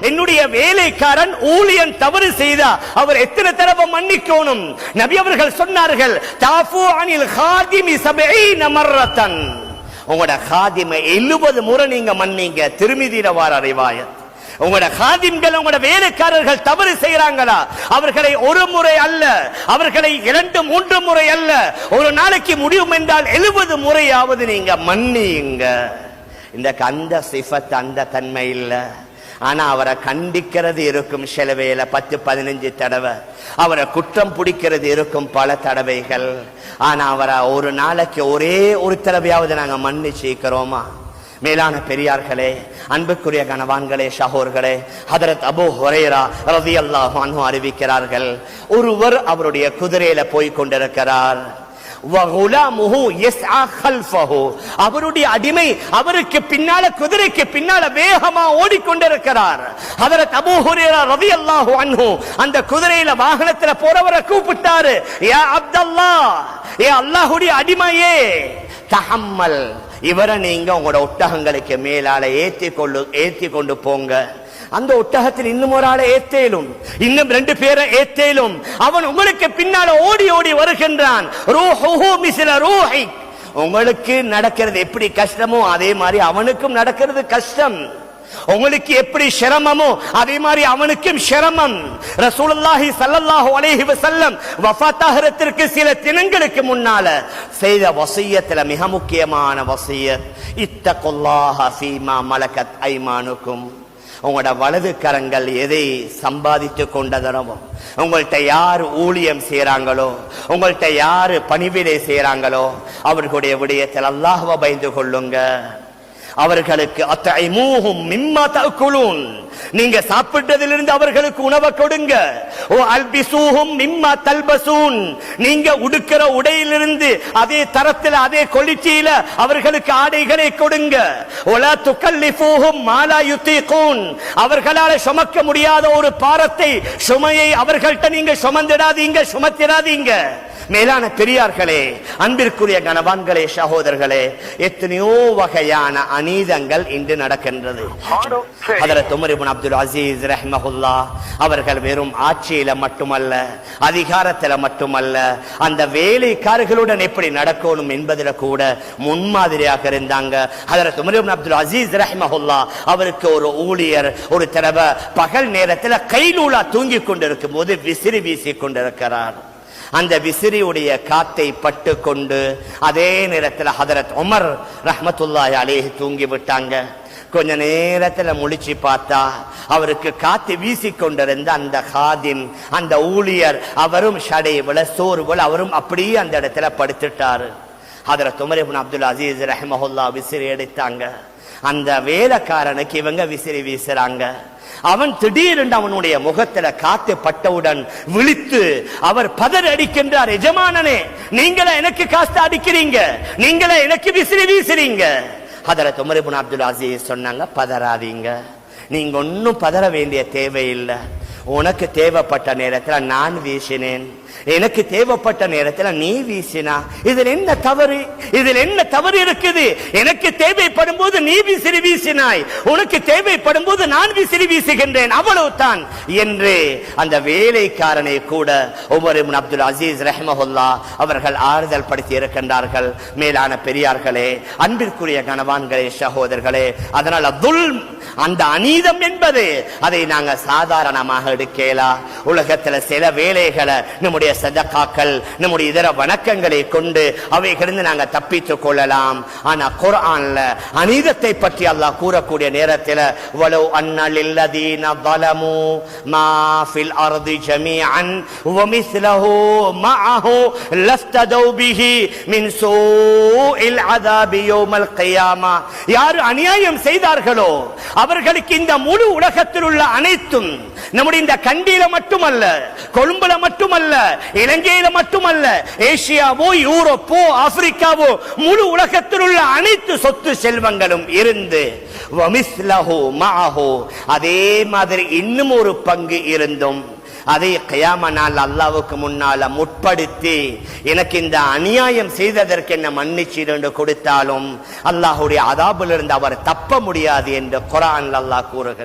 என்னுடைய வேலைக்காரன் ஊழியன் தவறு செய்தா அவர் எத்தனை தடவை மன்னிக்கணும்? நபி அவர்கள் சொன்னார்கள் தாஃபு அனில் ஹாதிமி சபஈன மர்ரத்தன். உங்களோட ஹாதிமை எழுபது முறை நீங்க மன்னிங்க திருமிதிர வார அறிவாயத் உங்களோட ஹாதிம்கள் உங்களோட வேலைக்காரர்கள் தவறு செய்யறாங்களா அவர்களை ஒரு முறை அல்ல அவர்களை இரண்டு மூன்று முறை அல்ல ஒரு நாளைக்கு முடியும் என்றால் எழுபது முறையாவது நீங்க மன்னியுங்க. இந்த அந்த சிஃபத் அந்த தன்மை இல்லை. ஆனா அவரை கண்டிக்கிறது இருக்கும் சில வேளை பத்து பதினஞ்சு தடவை. அவரை குற்றம் பிடிக்கிறது இருக்கும் பல தடவைகள். ஆனா அவரை ஒரு நாளைக்கு ஒரே ஒரு தடவையாவது நாங்க மன்னிச்சிக்கிறோமா? மேலான பெரியார்களே அன்புக்குரிய கணவான்களே ஷஹோர்களே ஹதரத் அபு ஹொரேரா ரவி அல்லாஹ் அறிவிக்கிறார்கள். ஒருவர் அவருடைய குதிரையில போய் கொண்டிருக்கிறார். அவருடைய அடிமை அவருக்கு பின்னால குதிரைக்கு பின்னால வேகமா ஓடிக்கொண்டிருக்கிறார். ஹதரத் அபூ ரவி அல்லாஹு அன்ஹு அந்த குதிரையில வாகனத்துல போறவரை கூப்பிட்டாரு ஏ அப்தல்லாஹ் ஏ அல்லாஹுடைய அடிமையே தஹம்மல் இவரை நீங்க உங்களோட ஒட்டகங்களுக்கு மேலால ஏத்தி கொண்டு ஏத்தி கொண்டு போங்க. அந்த ஒட்டகத்தில் இன்னும் ஒரு ஆளை ஏத்தேலும் இன்னும் ரெண்டு பேரை ஏத்தேலும் அவன் உங்களுக்கு பின்னால ஓடி ஓடி வருகின்றான். உங்களுக்கு நடக்கிறது எப்படி கஷ்டமோ அதே மாதிரி அவனுக்கும் நடக்கிறது கஷ்டம். உங்களுக்கு எப்படி சிரமமோ அதே மாதிரி அவனுக்கும் சிரமம். ரசூலுல்லாஹி ஸல்லல்லாஹு அலைஹி வஸல்லம் வஃபாத்தாகிறதுக்கு சில தினங்களுக்கு முன்னால செய்த வசியத்துல மிக முக்கியமான வசியத் இத்தகுல்லாஹ ஃபீமா மலகத் ஐமானுக்கும். உங்களோட வலது கரங்கள் எதை சம்பாதித்து கொண்டதனமோ உங்கள்கிட்ட யார் ஊழியம் செய்கிறாங்களோ உங்கள்கிட்ட யார் பணிவிடை செய்கிறாங்களோ அவர்களுடைய விடயத்தில் அல்லாஹ்வை பயந்து கொள்ளுங்க. அவர்களுக்கு அத்தைமூஹும் மிம்மா தஅக்குலூன் நீங்க சாப்பிட்டதிலிருந்து அவர்களுக்கு உணவை கொடுங்க. ஓ அல்பிசூஹும் மிம்மா தல்பசூன். நீங்க உடுக்கிற உடையிலிருந்து அதே தரத்தில் அதே கொளிச்சியில அவர்களுக்கு ஆடைகளை கொடுங்க. ஒலா துக்கல்லிஃபூஹும் மாலா யுத்தீகூன். அவர்களால் சுமக்க முடியாத ஒரு பாரத்தை சுமையை அவர்கள்ட்ட நீங்க சுமந்திடாதீங்க சுமத்திடாதீங்க மேலான பெரியார்களே அன்பிற்குரிய கணவான்களே சகோதரர்களே எத்தனையோ வகையான அநீதங்கள் இன்று நடக்கின்றது. அப்துல் அசீஸ் ரஹ்மஹுல்லா அவர்கள் வெறும் ஆட்சியில மட்டுமல்ல அதிகாரத்துல மட்டுமல்ல அந்த வேலைக்காரர்களுடன் எப்படி நடக்கணும் என்பதில் கூட முன்மாதிரியாக இருந்தாங்க. உமர் இப்னு அப்துல் அசீஸ் ரஹ்மஹுல்லா அவருக்கு ஒரு ஊழியர் ஒரு தடவை பகல் நேரத்தில் கைலூலா தூங்கி கொண்டிருக்கும் போது விசிறி வீசி கொண்டிருக்கிறார். அந்த விசிறியுடைய காத்தை பட்டு கொண்டு அதே நேரத்தில் ஹதரத் உமர் ரஹமத்துல்லாய் அலேஹி தூங்கி விட்டாங்க கொஞ்ச நேரத்துல முழிச்சு பார்த்தா அவருக்கு காத்து வீசி கொண்டிருந்த அந்த ஹாதிம் அந்த ஊழியர் அவரும் ஷடை விழ சோறு அவரும் அப்படியே அந்த இடத்துல படுத்துட்டாரு. ஹதரத் உமர் அப்துல் அசீஸ் ரஹமஹுல்லா விசிறி எடுத்தாங்க. அந்த வேலைக்காரனுக்கு இவங்க விசிறி வீசுறாங்க. அவன் திடீரென்று அவனுடைய முகத்துல காத்து பட்டவுடன் விழித்து அவர் பதற அடிக்கின்றார் எஜமானனே நீங்களே எனக்கு காசு அடிக்கிறீங்க நீங்களே எனக்கு விசிறி வீசுறீங்க. அதில் துமரிபுன் அப்துல் அசீஸ் சொன்னாங்க பதறாதீங்க. நீங்க ஒன்னும் பதற வேண்டிய தேவையில்லை. உனக்கு தேவைப்பட்ட நேரத்தில் நான் வீசினேன். எனக்கு தேவைப்பட்ட நேரத்தில் நீ வீசினா. இதில் என்ன தவறு? இதில் என்ன தவறு இருக்குது? எனக்கு தேவைப்படும் போது நீ விசிறி வீசினாய். உனக்கு தேவைப்படும் போது நான் விசிறி வீசுகின்றேன். அவ்வளவுதான். என்று அந்த வேலைக்காரனை கூட ஒவ்வொரு அப்துல் அசீஸ் ரஹமஹுல்லா அவர்கள் ஆறுதல் படுத்தி இருக்கின்றார்கள். மேலான பெரியார்களே அன்பிற்குரிய கணவான்களே சகோதரர்களே அதனால் துல் அந்த அநீதம் என்பது அதை நாங்க சாதாரணமாக எடுக்கலாம் உலகத்துல சில வேலைகளை நம்முடைய சதக்காக்கள் நம்முடைய இதர வணக்கங்களை கொண்டு அவைகளிருந்து நாங்க தப்பித்துக் கொள்ளலாம். ஆனா குரான்ல அநீதத்தை பற்றி அல்லா கூறக்கூடிய நேரத்தில் வலவு அண்ணல் இல்லதீன வலமு மா ஃபில் அர்தி ஜமீஅன் வமிஸ்லஹு மஅஹு லஸ்ததௌ பிஹி மின் சூஇல் அதாபியோ மல் கையாமா யார் அநியாயம் செய்தார்களோ அவர்களுக்கு இந்த முழு உலகத்தில் உள்ள அனைத்தும் நம்முடைய இந்த கண்டியில மட்டுமல்ல கொழும்புல மட்டுமல்ல இலங்கையில மட்டுமல்ல ஏசியாவோ யூரோப்போ ஆப்பிரிக்காவோ முழு உலகத்தில் உள்ள அனைத்து சொத்து செல்வங்களும் இருந்து அதே மாதிரி இன்னும் ஒரு பங்கு இருந்தும் அதை கயாம நாள் அல்லாவுக்கு முன்னால முற்படுத்தி எனக்கு இந்த அநியாயம் செய்ததற்கு என்ன மன்னிச்சிருந்து என்று கொடுத்தாலும் அல்லாஹுடைய அதாபிலிருந்து அவர் தப்ப முடியாது என்று குரான் அல்லாஹ் கூறுகிறார்.